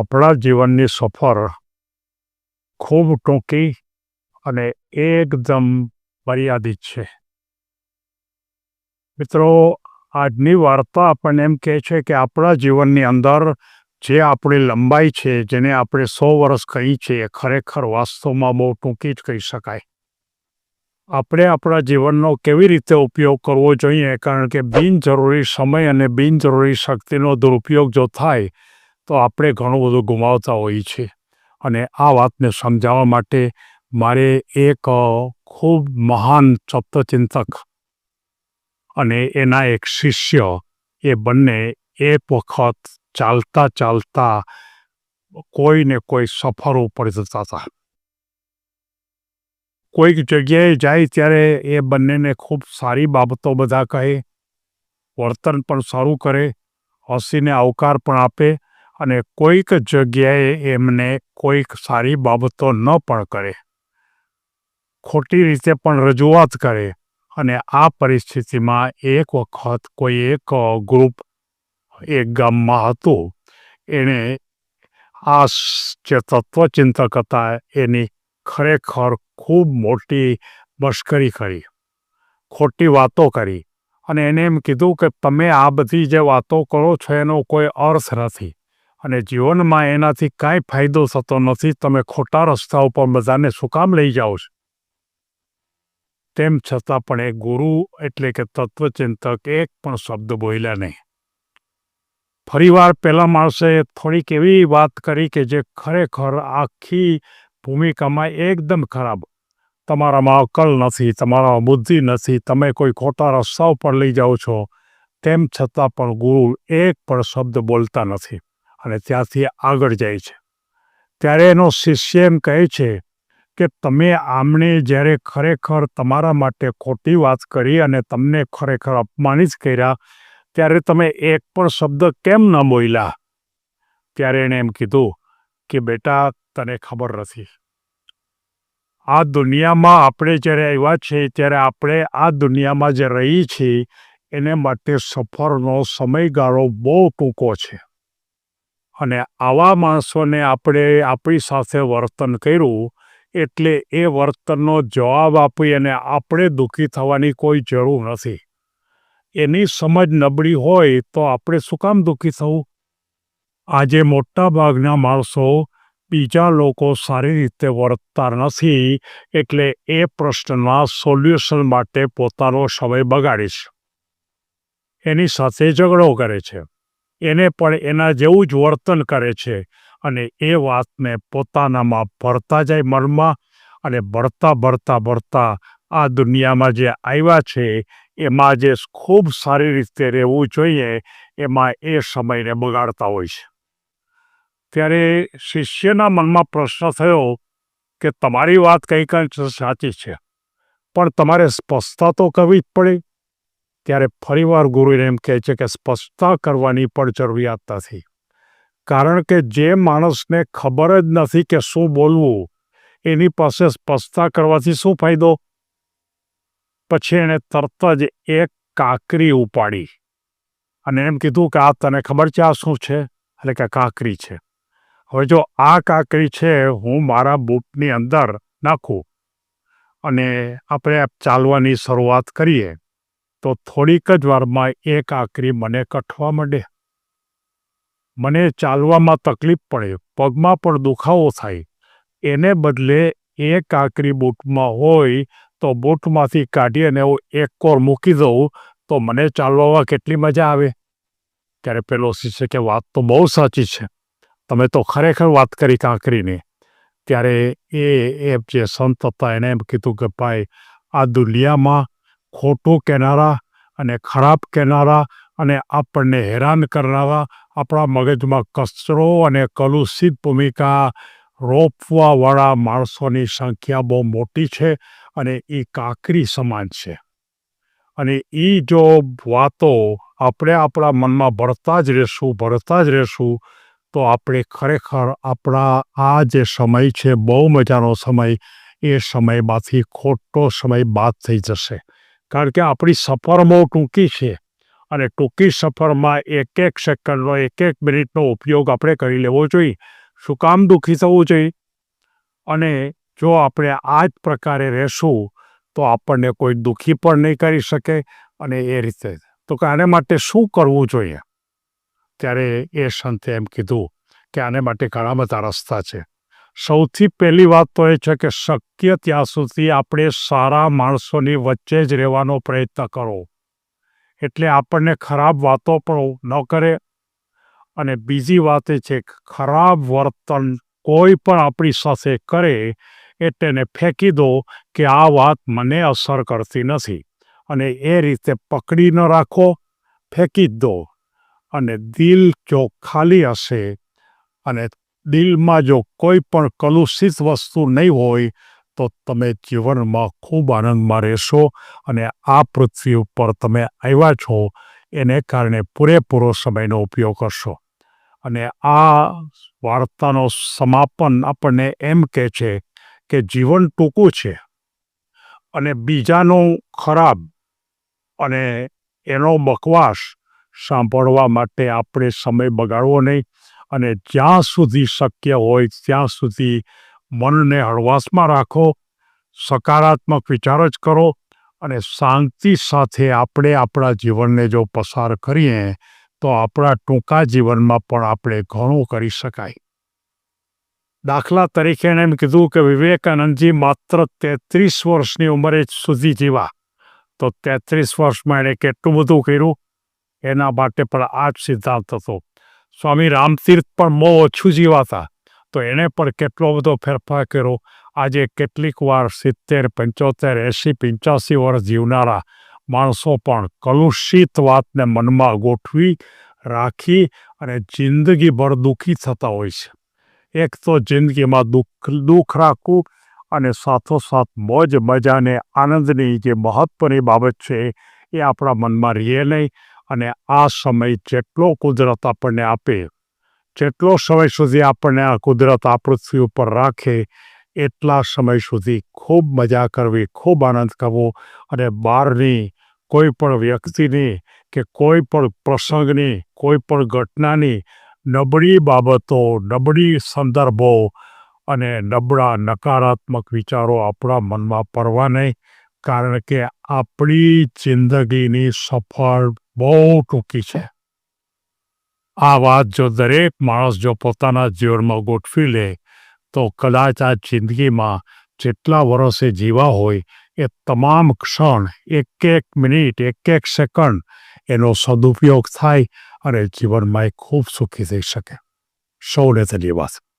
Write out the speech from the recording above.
આપણા જીવનની સફર ખૂબ ટૂંકી અને એકદમ મર્યાદિત છે. મિત્રો, આજની વાર્તા આપણને એમ કહે છે કે આપણા જીવનની અંદર જે આપણી લંબાઈ છે, જેને આપણે સો વર્ષ કહી છે, એ ખરેખર વાસ્તવમાં બહુ ટૂંકી જ કહી શકાય. આપણે આપણા જીવનનો કેવી રીતે ઉપયોગ કરવો જોઈએ? કારણ કે બિનજરૂરી સમય અને બિનજરૂરી શક્તિનો દુરુપયોગ જો થાય તો આપણે ઘણું બધું ગુમાવતા હોઈએ છીએ. અને આ વાતને સમજાવવા માટે મારે એક ખૂબ મહાન સપ્તચિંતક અને એના એક શિષ્ય એ બંને એક વખત ચાલતા ચાલતા કોઈને કોઈ સફર ઉપર જતા હતા. કોઈક જગ્યાએ જાય ત્યારે એ બંનેને ખૂબ સારી બાબતો બધા કહે, વર્તન પણ સારું કરે, હસીને આવકાર પણ આપે અને કોઈક જગ્યાએ એમને કોઈક સારી બાબતો ન પણ કરે. ખોટી રીતે પણ રજૂઆત કરે અને આ પરિસ્થિતિમાં એક વખત કોઈ એક ગ્રુપ, એક ગામમાં હતું, એણે આ જે તત્વચિંતક હતા એની ખરેખર ખૂબ મોટી મશ્કરી કરી, ખોટી વાતો કરી અને એને એમ કીધું કે તમે આ બધી જે વાતો કરો છો એનો કોઈ અર્થ નથી. અને જીવનમાં એનાથી કાંઈ ફાયદો થતો નથી, તમે ખોટા રસ્તા ઉપર બધાને શું કામ લઈ જાઓ છો. તેમ છતાં પણ એ ગુરુ એટલે કે તત્વચિંતક એક પણ શબ્દ બોલ્યા નહીં. ફરીવાર પહેલા માણસે થોડીક એવી વાત કરી કે જે ખરેખર આખી ભૂમિકામાં એકદમ ખરાબ. તમારામાં અકલ નથી, તમારામાં બુદ્ધિ નથી, તમે કોઈ ખોટા રસ્તા ઉપર લઈ જાઓ છો. તેમ છતાં પણ ગુરુ એક પણ શબ્દ બોલતા નથી. અને ત્યાંથી આગળ જાય છે. ત્યારે એનો શિષ્ય એમ કહે છે કે, તમે આમણે જ્યારે ખરેખર તમારા માટે ખોટી વાત કરી અને તમને ખરેખર અપમાનિત કર્યા, ત્યારે તમે એક પણ શબ્દ કેમ ન બોલ્યા? ત્યારે એણે એમ કીધું કે, બેટા, તને ખબર નથી. આ દુનિયામાં આપણે જ્યારે આવ્યા છીએ ત્યારે આપણે આ દુનિયામાં જે રહી છીએ, એને માટે સફરનો સમયગાળો બહુ ટૂંકો છે. અને આવા માણસોને આપણે આપણી સાથે વર્તન કર્યું, એટલે એ વર્તનનો જવાબ આપી અને આપણે દુઃખી થવાની કોઈ જરૂર નથી. એની સમજ નબળી હોય તો આપણે શું કામ દુઃખી થવું? આજે મોટાભાગના માણસો બીજા લોકો સારી રીતે વર્તતા નથી, એટલે એ પ્રશ્નના સોલ્યુશન માટે પોતાનો સમય બગાડે છે. એની સાથે ઝઘડો કરે છે. એને પણ એના જેવું જ વર્તન કરે છે અને એ વાતને પોતાનામાં ભરતા જાય મનમાં અને ભરતા ભરતા ભરતા આ દુનિયામાં જે આવ્યા છે, એમાં જે ખૂબ સારી રીતે રહેવું જોઈએ, એમાં એ સમયને બગાડતા હોય છે. ત્યારે શિષ્યના મનમાં પ્રશ્ન થયો કે તમારી વાત કંઈ કંઈ સાચી છે, પણ તમારે સ્પષ્ટતા તો કરવી જ પડે. ત્યારે ફરીવાર ગુરુને એમ કહે છે કે સ્પષ્ટતા કરવાની પણ જરૂરિયાત નથી. કારણ કે જે માણસને ખબર જ નથી કે શું બોલવું, એની પાસે સ્પષ્ટતા કરવાથી શું ફાયદો? પછી એણે તરત જ એક કાકરી ઉપાડી અને એમ કીધું કે આ તને ખબર છે આ શું છે? એટલે કે કાકરી છે. હવે જો આ કાકરી છે, હું મારા બૂટની અંદર નાખું અને આપણે ચાલવાની શરૂઆત કરીએ. તો થોડીક જ વારમાં એક આકરી મને કઠવા માંડે. મને ચાલવામાં તકલીફ પડે, પગમાં પણ દુખાવો થાય. એને બદલે એક આકરી બૂટમાં હોય તો બૂટમાંથી કાઢી અને હું એક કોર મૂકી દઉં, તો મને ચાલવામાં કેટલી મજા આવે? ત્યારે પેલો શિષ્ય કે, વાત તો બહુ સાચી છે. તમે તો ખરેખર વાત કરી કાંકરીની. ત્યારે એ એ જે સંત હતા એણે એમ કીધું કે, ભાઈ, આ દુનિયામાં ખોટું કહેનારા અને ખરાબ કહેનારા અને આપણને હેરાન કરનારા આપણા મગજમાં કચરો અને કલુષિત ભૂમિકા રોપવાવાળા માણસોની સંખ્યા બહુ મોટી છે અને એ કાકરી સમાન છે. અને એ જો વાતો આપણે આપણા મનમાં ભરતા જ રહેશું ભરતા જ રહેશું, તો આપણે ખરેખર આપણા આ જે સમય છે, બહુ મજાનો સમય, એ સમયમાંથી ખોટો સમય બાદ થઈ જશે. કારણ કે આપણી સફર બહુ ટૂંકી છે અને ટૂંકી સફરમાં એક એક સેકન્ડનો એક એક મિનિટનો ઉપયોગ આપણે કરી લેવો જોઈએ. શું કામ દુઃખી થવું જોઈએ? અને જો આપણે આ જ પ્રકારે રહેશું, તો આપણને કોઈ દુઃખી પણ નહીં કરી શકે અને એ રીતે. તો કે આને માટે શું કરવું જોઈએ? ત્યારે એ સંતે એમ કીધું કે આને માટે ઘણા બધા રસ્તા છે. સૌથી પહેલી વાત તો એ છે કે શક્ય ત્યાં સુધી આપણે સારા માણસોની વચ્ચે જ રહેવાનો પ્રયત્ન કરો. એટલે આપણને ખરાબ વાતો પણ ન કરે. અને બીજી વાત એ છે ખરાબ વર્તન કોઈ પણ આપણી સાથે કરે એ તેને ફેંકી દો કે આ વાત મને અસર કરતી નથી. અને એ રીતે પકડી ન રાખો, ફેંકી જ દો. અને દિલ જો ખાલી હશે અને દિલમાં જો કોઈ પણ કલુષિત વસ્તુ નહીં હોય, તો તમે જીવનમાં ખૂબ આનંદમાં રહેશો અને આ પૃથ્વી ઉપર તમે આવ્યા છો, એને કારણે પૂરેપૂરો સમયનો ઉપયોગ કરશો. અને આ વાર્તાનો સમાપન આપણને એમ કહે છે કે જીવન ટૂંકું છે અને બીજાનો ખરાબ અને એનો બકવાસ સાંભળવા માટે આપણે સમય બગાડવો નહીં. અને જ્યાં સુધી શક્ય હોય ત્યાં સુધી મનને હળવાશમાં રાખો, સકારાત્મક વિચાર જ કરો અને શાંતિ સાથે આપણે આપણા જીવનને જો પસાર કરીએ, તો આપણા ટૂંકા જીવનમાં પણ આપણે ઘણું કરી શકાય. દાખલા તરીકે એણે એમ કીધું કે વિવેકાનંદજી માત્ર તેત્રીસ વર્ષની ઉંમરે સુધી જીવા. તો તેત્રીસ વર્ષમાં એણે કેટલું બધું કર્યું? એના માટે પણ આ જ સિદ્ધાંત હતો. સ્વામી રામતીર્થ પણ બહુ ઓછું જીવાતા. તો એણે પણ કેટલો બધો ફેરફાર કર્યો. આજે કેટલીક વાર સિત્તેર, પંચોતેર એંસી પંચ્યાસી વર્ષ જીવનારા માણસો પણ કલુષિત વાતને મનમાં ગોઠવી રાખી અને જિંદગીભર દુઃખી થતા હોય છે. એક તો જિંદગીમાં દુઃખ દુઃખ રાખવું અને સાથોસાથ મોજ, મજાને આનંદની જે મહત્ત્વની બાબત છે એ આપણા મનમાં રહે નહીં. અને આ સમય જેટલો કુદરત આપણને આપે, જેટલો સમય સુધી આપણને આ કુદરત આ પૃથ્વી ઉપર રાખે, એટલા સમય સુધી ખૂબ મજા કરવી, ખૂબ આનંદ કરવો અને બહારની કોઈ પણ વ્યક્તિની કે કોઈ પણ પ્રસંગની, કોઈ પણ ઘટનાની નબળી બાબતો, નબળી સંદર્ભો અને નબળા નકારાત્મક વિચારો આપણા મનમાં પડવા નહીં. કારણ કે આપણી જિંદગીની સફળ બહુ ટૂંકી છે. આ વાત જો દરેક માણસ જો પોતાના જીવનમાં ગોઠવી લે, તો કદાચ આ જિંદગીમાં જેટલા વર્ષે જીવા હોય, એ તમામ ક્ષણ, એક એક મિનિટ, એક એક સેકન્ડ, એનો સદુપયોગ થાય અને જીવનમાં એ ખૂબ સુખી થઈ શકે. સૌને ધન્યવાદ.